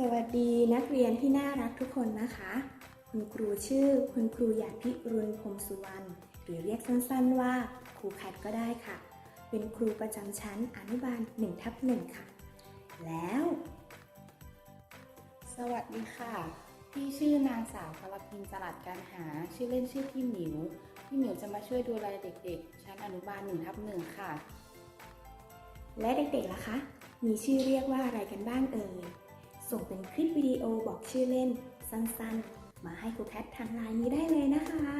สวัสดีนักเรียนที่น่ารักทุกคนนะคะ คุณครูชื่อคุณครูหยาดพิรุณพรหมสุวรรณหรือเรียกสั้นๆว่าครูแคทก็ได้ค่ะ เป็นครูประจำชั้นอนุบาล1ทับหนึ่งค่ะ แล้ว สวัสดีค่ะ พี่ชื่อนางสาวกรพินจรัสการหาชื่อเล่นชื่อพี่หมิว พี่หมิวจะมาช่วยดูแลเด็กๆ ชั้นอนุบาลหนึ่งทับหนึ่งค่ะ และเด็กๆล่ะคะ มีชื่อเรียกว่าอะไรกันบ้างเอ่ย ส่งเป็นคลิปวิดีโอบอกชื่อเล่นสั้นๆ มาให้ครูแคททางไลน์นี้ได้เลยนะคะ